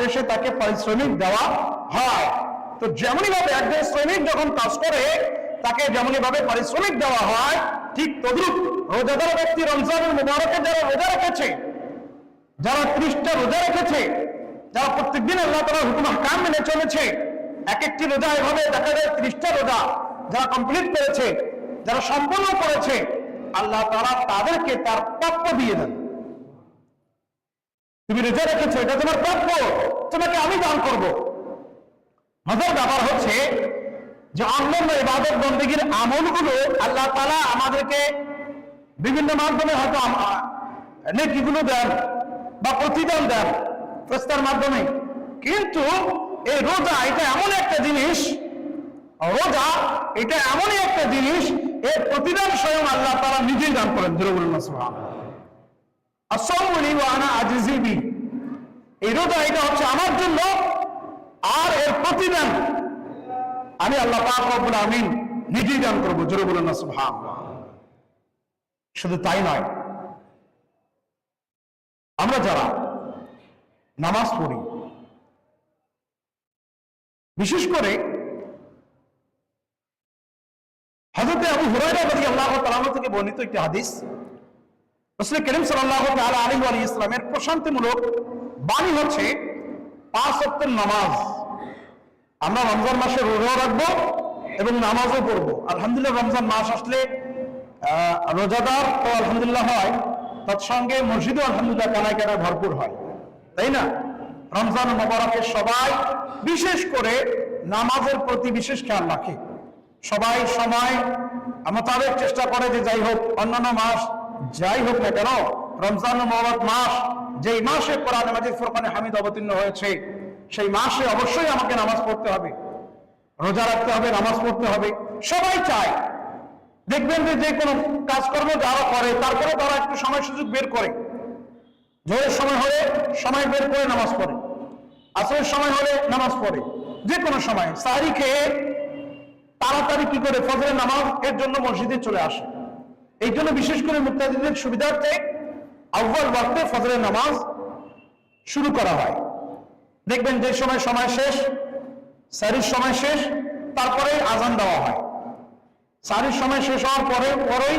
শেষে তাকে পারিশ্রমিক দেওয়া হয়। তো যেমনই ভাবে একজন শ্রমিক যখন কাজ করে, তাকে যেমনই ভাবে পারিশ্রমিক দেওয়া হয়, ঠিক তদ্রুপ রোজাদার ব্যক্তি রমজানের মুবারকে যারা রোজা রেখেছে, যারা ত্রিশটা রোজা রেখেছে, যারা প্রত্যেকদিন আল্লাহ তালা হুকুম হাকাম মেনে চলেছে এক একটি রোজা এভাবে দেখা যায়, ত্রিশটা রোজা যারা কমপ্লিট করেছে, যারা সম্পূর্ণ করেছে, আল্লাহ তারা তাদেরকে তার প্রাপ্য দিয়ে দেন। তুমি রোজা রেখেছো, এটা তোমার প্রাপ্য। তোমাকে আমি দান করব। মজার ব্যাপার হচ্ছে যে অন্যান্য ইবাদত বন্দীগীর আমলগুলো আল্লাহ তালা আমাদেরকে বিভিন্ন মাধ্যমে হয়তো নেকিগুলো দেন বা প্রতিদান দেন প্রস্তার মাধ্যমে। কিন্তু এই রোজা এটা এমন একটা জিনিস, রোজা এটা এমনই একটা জিনিস, এর প্রতিদান স্বয়ং আল্লাহ তারা নিজেই দান করেন দুরবুল মাসুহান আমার জন্য আর এর প্রতিদান। আমি আল্লাহ পাক নিজেই দান করব, জোরে না শুধু তাই নয়, আমরা যারা নামাজ পড়ি, বিশেষ করে হজরতে আবু তাআলা থেকে বর্ণিত একটি হাদিস রাসূল করিম সাল্লাল্লাহু তাআলা আলাইহি ওয়া ইসলামের প্রশান্তিমূলক বাণী হচ্ছে পাঁচ ওয়াক্তের নামাজ। আমরা রমজান মাসে রোজাও রাখব এবং নামাজও পড়ব। আলহামদুলিল্লাহ রমজান মাস আসলে রোজাদার তো আলহামদুলিল্লাহ হয়, তৎসঙ্গে মসজিদও আলহামদুলিল্লাহ কানায় কানায় ভরপুর হয়। তাই না? রমজান মোবারকের সবাই বিশেষ করে নামাজের প্রতি বিশেষ খেয়াল রাখে। সবাই সময় মোতাবেক চেষ্টা করে যে যাই হোক, অন্যান্য মাস যাই হোক না কেন, রমজান মাস, যেই মাসে কোরআন মাজিদ ফুরকানে হামিদ অবতীর্ণ হয়েছে, সেই মাসে অবশ্যই আমাকে নামাজ পড়তে হবে, রোজা রাখতে হবে, নামাজ পড়তে হবে। সবাই চায়। দেখবেন যে যে কোনো কাজকর্ম যারা করে তারপরে তারা একটু সময় সুযোগ বের করে। জোরের সময় হলে সময় বের করে নামাজ পড়ে। আসরের সময় হলে নামাজ পড়ে। যে কোনো সময়। সাহারি খেয়ে তাড়াতাড়ি কি করে ফজরের নামাজ এর জন্য মসজিদে চলে আসে। এই জন্য বিশেষ করে মুক্তাদিদের সুবিধার্থে আউ্বাল ওয়াক্তে ফজরের নামাজ শুরু করা হয়। দেখবেন যে সময় সময় শেষ, সারির সময় শেষ তারপরে আজান দেওয়া হয়। সারির সময় শেষ হওয়ার পরে, পরেই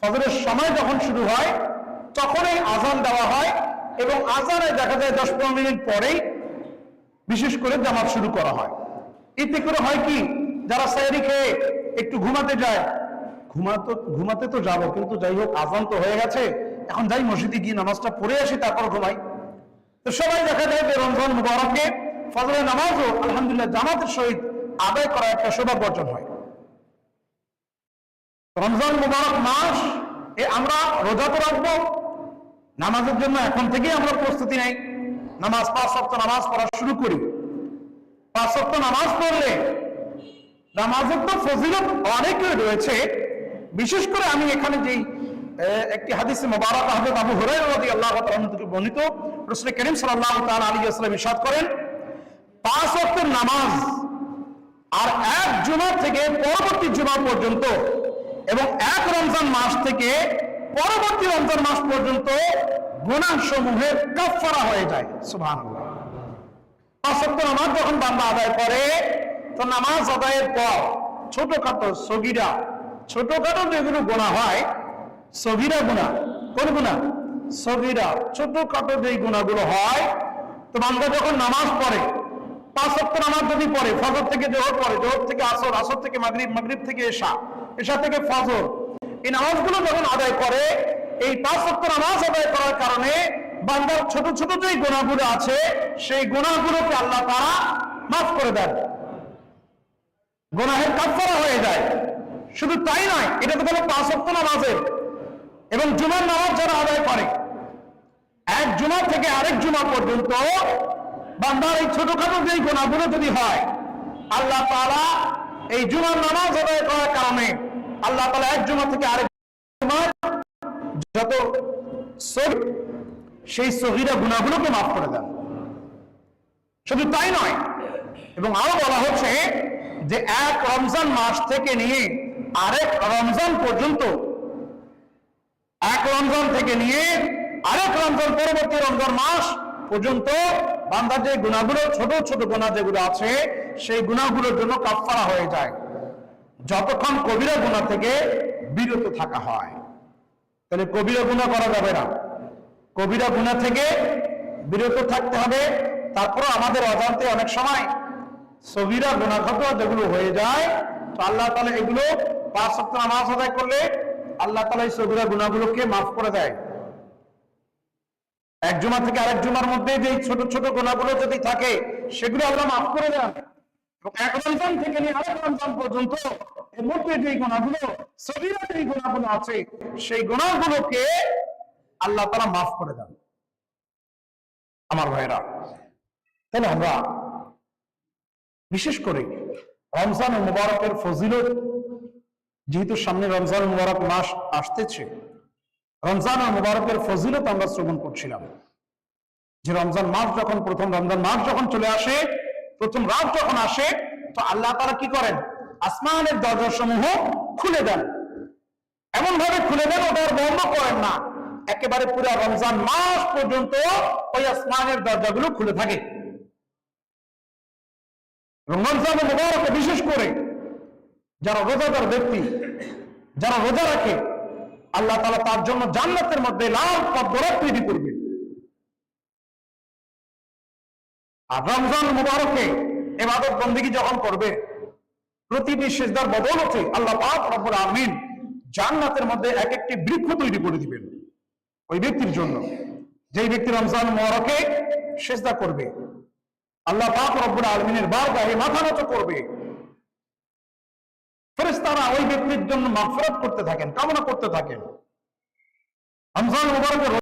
ফজরের সময় যখন শুরু হয়, তখনই আজান দেওয়া হয় এবং আজানে দেখা যায় দশ পনেরো মিনিট পরেই বিশেষ করে জামাত শুরু করা হয়। এতে করে হয় কি, যারা সাইরি খেয়ে একটু ঘুমাতে যায় ঘুমাতে ঘুমাতে তো যাব, কিন্তু যাই হোক, আজান তো হয়ে গেছে। এখন যাই মসজিদে গিয়ে নামাজটা পড়ে আসি, তারপর ঘুমাই। তো সবাই দেখা যায় যে রমজান মুবারকে ফজরের নামাজও আলহামদুলিল্লাহ জামাতের সহিত আদায় করা একটা সৌভাগ্য অর্জন হয়। রমজান মুবারক মাস, এ আমরা রোজা তো রাখব, নামাজের জন্য এখন থেকেই আমরা প্রস্তুতি নেই। নামাজ পাঁচ সপ্তাহ নামাজ পড়া শুরু করি। পাঁচ সপ্তাহ নামাজ পড়লে নামাজের তো ফজিলত অনেকই রয়েছে। বিশেষ করে আমি এখানে যেই একটি হাদিসে মোবারক আহমেদ আবু হুরায়রা আল্লাহ থেকে বর্ণিত, রাসূল করিম সাল্লাল্লাহু তাআলা আলাইহি ওয়াসাল্লাম ইরশাদ করেন, পাঁচ ওয়াক্তের নামাজ আর এক জুমা থেকে পরবর্তী জুমা পর্যন্ত এবং এক রমজান মাস থেকে পরবর্তী রমজান মাস পর্যন্ত গুনাহ সমূহের কাফফারা হয়ে যায়। সুবহানাল্লাহ। পাঁচ ওয়াক্ত নামাজ যখন বান্দা আদায় করে, তো নামাজ আদায়ের পর ছোটখাটো সগিরা ছোটখাটো যেগুলো গোনা হয়, সগিরা গুণা। কোন গুণা? সগিরা। ছোটখাটো যে গুণাগুলো হয়, তো বান্দা যখন নামাজ পড়ে, পাঁচ ওয়াক্ত নামাজ যদি পড়ে, ফজর থেকে জোহর পড়ে, জোহর থেকে আসর আসর থেকে মাগরিব মাগরিব থেকে এশা এশা থেকে ফজর, এই নামাজগুলো যখন আদায় করে, এই পাঁচ ওয়াক্ত নামাজ আদায় করার কারণে বান্দার ছোট ছোট যে গুণাগুলো আছে, সেই গুণাগুলোকে আল্লাহ তারা মাফ করে দেন। গুনাহের কাফারা হয়ে যায়। শুধু তাই নয়, এটা তো হলো পাঁচ ওয়াক্ত নামাজের। এবং জুমার নামাজ যারা আদায় করে, এক জুমা থেকে আরেক জুমা পর্যন্ত বান্দার এই ছোটখাটো যেই গুণাগুলো যদি হয়, আল্লাহ তাআলা এই জুমার নামাজ আদায় করার কারণে আল্লাহ তালা এক জুমা থেকে আরেক জুমার যত সেই সহিরা গুণাগুলোকে মাফ করে দেন। শুধু তাই নয়, এবং আরও বলা হচ্ছে যে এক রমজান মাস থেকে নিয়ে আরেক রমজান পর্যন্ত, এক রমজান থেকে নিয়ে আরেক রমজান পরবর্তী রমজান মাস পর্যন্ত বান্দার যে গুণাগুলো, ছোট ছোট গুণা যেগুলো আছে, সেই গুণাগুলোর জন্য কাফফারা হয়ে যায়। যতক্ষণ কবিরা গুণা থেকে বিরত থাকা হয়। তাহলে কবিরা গুণা করা যাবে না। কবিরা গুণা থেকে বিরত থাকতে হবে। তারপর আমাদের অজান্তে অনেক সময় সবিরা গুণাগত যেগুলো হয়ে যায়, তো আল্লাহ তালা এগুলো পাঁচ সপ্তাহ নামাজ আদায় করলে আল্লাহ তালা এই সবিরা গুণাগুলোকে মাফ করে দেয়। এক জুমা থেকে আরেক জুমার মধ্যে যে ছোট ছোট গোনাগুলো যদি থাকে, সেগুলো আল্লাহ মাফ করে দেন। বিশেষ করে রমজান মুবারকের ফজিলত যেহেতু সামনে রমজান মুবারক মাস আসতেছে, রমজান আর মুবারকের ফজিলত আমরা শ্রবণ করছিলাম। যে রমজান মাস যখন প্রথম, রমজান মাস যখন চলে আসে, প্রথম রাত যখন আসে, তো আল্লাহ তারা কি করেন? আসমানের দরজা সমূহ খুলে দেন। এমন ভাবে খুলে দেন, ওটা বন্ধ করেন না। একেবারে পুরো রমজান মাস পর্যন্ত ওই আসমানের দরজাগুলো খুলে থাকে। রমজান মুবারকে বিশেষ করে যারা রোজাদার ব্যক্তি, যারা রোজা রাখে, আল্লাহ তালা তার জন্য জান্নাতের মধ্যে লাল পদ্মরা তৈরি করবে। আর রমজান মুবারকে এবাদত বন্দিগি যখন করবে, প্রতিটি সেজদার বদলতে আল্লাহ পাক আমিন জান্নাতের মধ্যে এক একটি বৃক্ষ তৈরি করে দিবেন ওই ব্যক্তির জন্য। যেই ব্যক্তি রমজান মুবারকে সেজদা করবে, আল্লাহ পাক রব্বুল আলমিনের বার গায়ে মাথা নত করবে ফেরেশতারা ওই ব্যক্তির জন্য মাফরত করতে থাকেন কামনা করতে থাকেন। মুবারকের